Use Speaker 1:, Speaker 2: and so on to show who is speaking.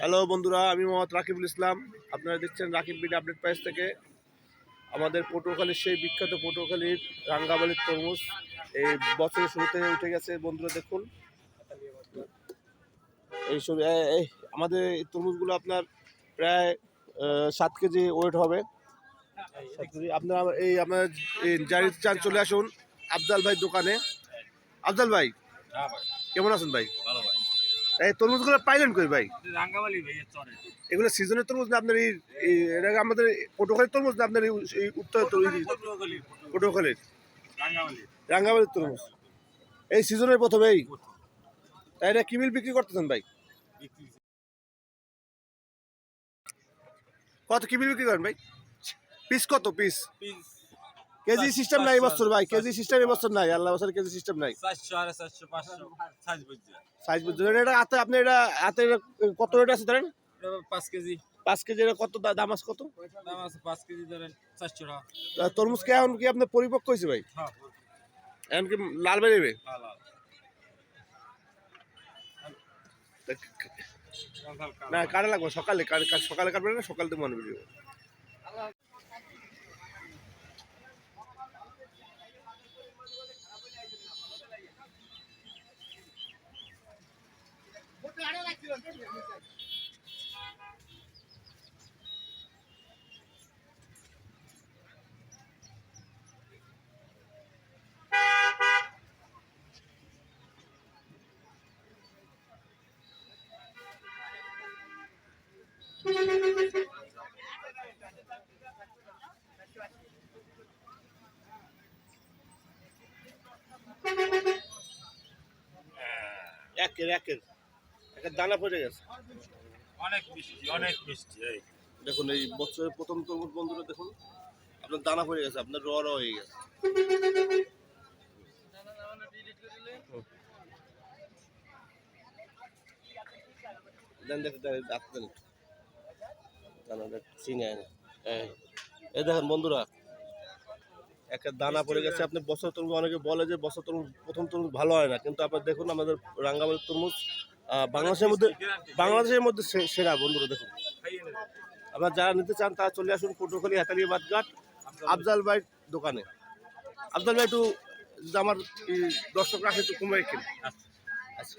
Speaker 1: Hello বন্ধুরা আমি মোহাম্মদ রাকিবুল ইসলাম। আপনারা দেখছেন রাকিব বিড আপডেট প্রাইস থেকে। আমাদের পটুয়াখালীর সেই বিখ্যাত পটুয়াখালীর রাঙ্গাবালির তরমুজ এই বছরের শুরুতে উঠে গেছে। বন্ধুরা দেখুন। এই এই আমাদের এই তরমুজগুলো আপনার প্রায় সাত কেজি ওয়েট হবে। আপনারা এই আপনার এই জারি চান চলে আসুন আফজাল ভাই দোকানে। আফজাল ভাই
Speaker 2: হ্যাঁ
Speaker 1: কেমন আছেন ভাই?
Speaker 2: ভালো। ভাই
Speaker 1: এই তরমুজগুলো পাইলেন কই ভাই?
Speaker 2: রাঙ্গামালি ভাই চরে।
Speaker 1: এগুলো সিজনের তরমুজ না আপনার এই এই- এটা আমাদের পটুয়াখালীর তরমুজ না আপনার এই এই উত্তর পটুয়াখালীর
Speaker 2: রাঙ্গামালি।
Speaker 1: তরমুজ। এই সিজনের প্রথমেই তাই এটা কিমিল বিক্রি করতেছেন ভাই? কত কিমিল বিক্রি করেন ভাই? পিস কত পিস পিস কেজি সিস্টেম নাই এবছর ভাই। কেজি সিস্টেম এবছর নাই আল্লাহ বছর কেজি সিস্টেম নাই।
Speaker 2: সাইজ বুঝছে।
Speaker 1: সাইজ বুঝছেন এটা হাতে আপনি এটা হাতে কত রেট আছে ধরেন?
Speaker 2: পাঁচ কেজি।
Speaker 1: পাঁচ কেজি কত দাম আছে কত?
Speaker 2: দাম আছে পাঁচ কেজি ধরেন চারশো টাকা।
Speaker 1: তা তরমুজ কে এখন কি আপনার পরিপক্ক হয়েছে ভাই?
Speaker 2: হ্যাঁ
Speaker 1: এখন কি লাল বেরোবে
Speaker 2: ভালো
Speaker 1: না কাটা লাগবে সকালে সকালে কাটবে না সকাল থেকে মনে বেরিয়ে একের একের একের দানা পড়ে গেছে।
Speaker 2: অনেক মিষ্টি অনেক মিষ্টি এই।
Speaker 1: দেখুন এই বছরের প্রথম তরমুজ বন্ধুরা দেখুন আপনার দানা পড়ে গেছে আপনার র র হয়ে গেছে। দেন দেখেন দেন আসতেন দানাটা চিনে এই দেখেন বন্ধুরা একটা দানা পড়ে গেছে। আপনি বছর তরমুজ অনেকে বলে যে বছর তরমুজ প্রথম তরমুজ ভালো হয় না কিন্তু আপনার দেখুন আমাদের রাঙ্গামাটির তরমুজ বাংলাদেশের মধ্যে বাংলাদেশের মধ্যে সেরা বন্ধুরা দেখুন। আপনার যারা নিতে চান তারা চলে আসুন পটুখালি হাতালি বাদঘাট আফজাল ভাই দোকানে। আফজাল ভাই একটু আমার দর্শকরা একটু কমে রাখেন
Speaker 2: আচ্ছা।